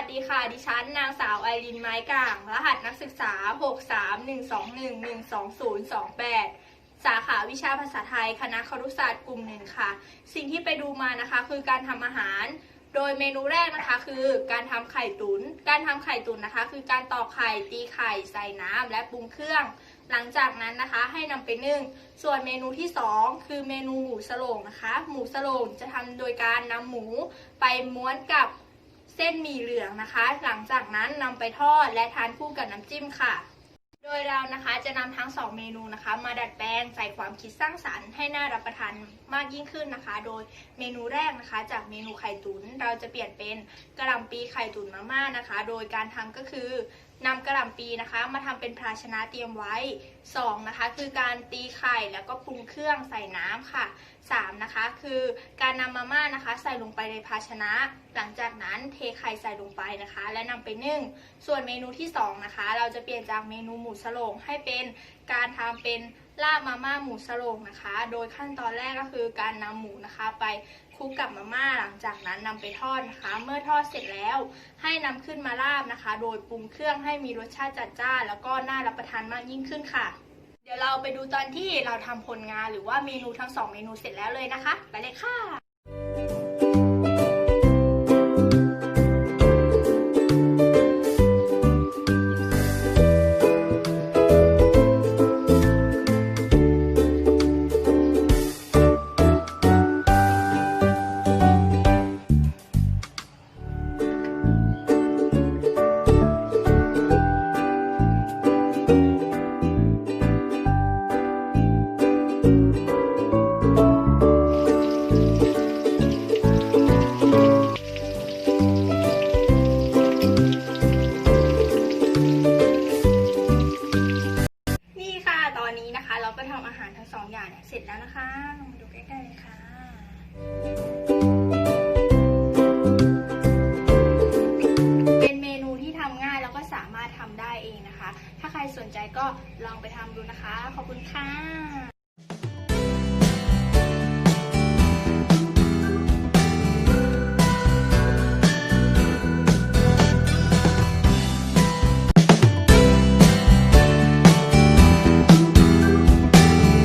วัสดีค่ะ ดิฉันนางสาวไอรินไม้กลาง รหัสนักศึกษา 631212028 สาขาวิชาภาษาไทย คณะครุศาสตร์กลุ่มหนึ่งค่ะ สิ่งที่ไปดูมานะคะ คือการทำอาหาร โดยเมนูแรกนะคะ คือการทำไข่ตุนการทำไข่ตุ๋นนะคะ คือการตอกไข่ตีไข่ใส่น้ำและปรุงเครื่อง หลังจากนั้นนะคะให้นำไปนึ่ง ส่วนเมนูที่ 2 คือเมนูหมูสโลงนะคะ หมูสโลงจะทำโดยการนำหมูไปม้วนกับ เส้นหมี่เหลืองนะคะ หลังจากนั้นนำไปทอดและทานคู่กับน้ำจิ้มค่ะ โดยเรานะคะจะนำทั้ง2เมนูนะคะ มาดัดแปลงใส่ความคิดสร้างสรรค์ให้น่ารับประทานมากยิ่งขึ้นนะคะ โดยเมนูแรกนะคะ จากเมนูไข่ตุนเราจะเปลี่ยนเป็นกระหล่ำปีไข่ตุ๋นมาม่านะคะ โดยการทำก็คือ นำกระหล่ำปีนะคะ มาทำเป็นภาชนะเตรียมไว้ 2 นะคะ คือการตีไข่แล้วก็ปรุงเครื่องใส่น้ำค่ะ 3 นะคะ คือการนำมาม่านะคะ ใส่ลงไปในภาชนะ หลังจากนั้นเทไข่ใส่ลงไปนะคะ และนำไปนึ่ง ส่วนเมนูที่ 2 นะคะ เราจะเปลี่ยนจากเมนูหมูสลงให้เป็นการทำเป็น ลาบมาม่าหมูสโลงนะคะ โดยขั้นตอนแรกก็คือการนำหมูนะคะ ไปคลุกกับมาม่าหลังจากนั้นนำไปทอดนะคะ เมื่อทอดเสร็จแล้ว ให้นำขึ้นมาลาบนะคะ โดยปรุงเครื่องให้มีรสชาติจัดจ้านแล้วก็น่ารับประทานมากยิ่งขึ้นค่ะ เดี๋ยวเราไปดูตอนที่เราทำผลงานหรือว่าเมนูทั้งสองเมนูเสร็จแล้วเลยนะคะ ไปเลยค่ะ 2อย่างเนี่ยเสร็จแล้วนะคะลองมาดูใกล้ๆเลยค่ะทำได้เองนะคะ ถ้าใครสนใจก็ลองไปทำดูนะคะ ขอบคุณค่ะ